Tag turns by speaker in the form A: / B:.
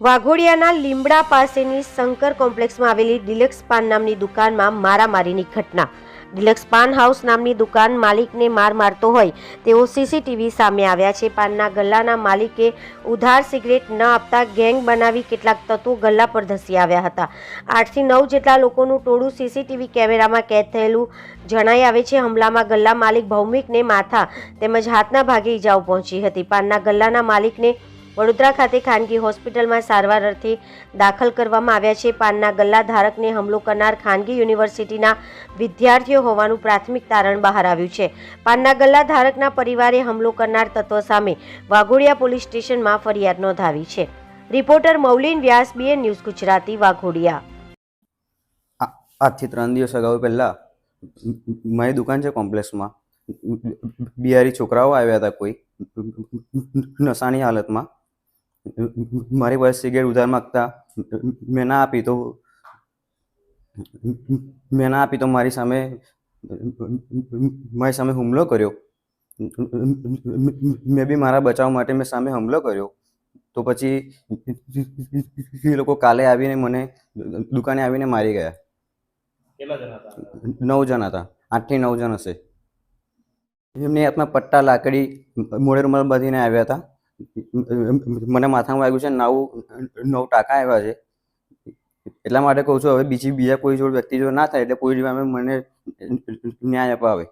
A: વાઘોડિયાના લીમડા પાસેની શંકર કોમ્પ્લેક્સમાં આવેલી ડિલક્સ પાન નામની દુકાનમાં મારામારીની ઘટના. ડિલક્સ પાન હાઉસ નામની દુકાન માલિકને માર મારતો હોય, તેઓ સીસીટીવી સામે આવ્યા છે. પાનના ગલ્લાના માલિકે ઉધાર સિગરેટ ન આપતા ગેંગ બનાવી કેટલાક તત્વો ગલ્લા પર ધસી આવ્યા હતા. આઠથી નવ જેટલા લોકોનું ટોળું સીસીટીવી કેમેરામાં કેદ થયેલું જણાઈ આવે છે. હમલામાં ગલ્લા માલિક ભૌમિકને માથા તેમજ હાથના ભાગે ઈજાઓ પહોંચી હતી. પાનના ગલ્લાના માલિકને વડોદરા ખાતે ખાનગી હોસ્પિટલમાં સારવાર અર્થે દાખલ કરવામાં આવ્યા છે પાનના ગલ્લા ધારકને હુમલો કરનાર ખાનગી યુનિવર્સિટીના વિદ્યાર્થીઓ હોવાનું પ્રાથમિક તારણ બહાર આવ્યું છે પાનના ગલ્લા ધારકના પરિવારે હુમલો કરનાર તત્વ સામે વાઘોડિયા પોલીસ સ્ટેશનમાં ફરિયાદ નોંધાવી છે reporter Maulin Vyas BN news Gujarati Waghodia
B: આજથી ત્રણ દિવસ અગાઉ પહેલાં મારી દુકાન છે કોમ્પ્લેક્સમાં બિહારી છોકરાઓ આવ્યા હતા કોઈ નશાની હાલતમાં મારી પાસે સિગરેટ ઉધાર માગતા મેં ના આપી તો મેં ના આપી તો મારી સામે મારી સામે હુમલો કર્યો. મેં બી મારા બચાવ માટે મેં સામે હુમલો કર્યો. તો પછી એ લોકો કાલે આવીને મને દુકાને આવીને મારી ગયા. નવ જણ હતા. આઠથી નવ જણ હશે. એમની હાથમાં પટ્ટા લાકડી મોડે રૂમાલ બાંધીને આવ્યા હતા. મને માથામાં વાગ્યું છે નવ નવ ટાંકા આવ્યા છે. એટલા માટે કહું છું, હવે બીજી, બીજા કોઈ જોડે વ્યક્તિ જો ના થાય, એટલે કોઈ રીતે મને ન્યાય અપાવે.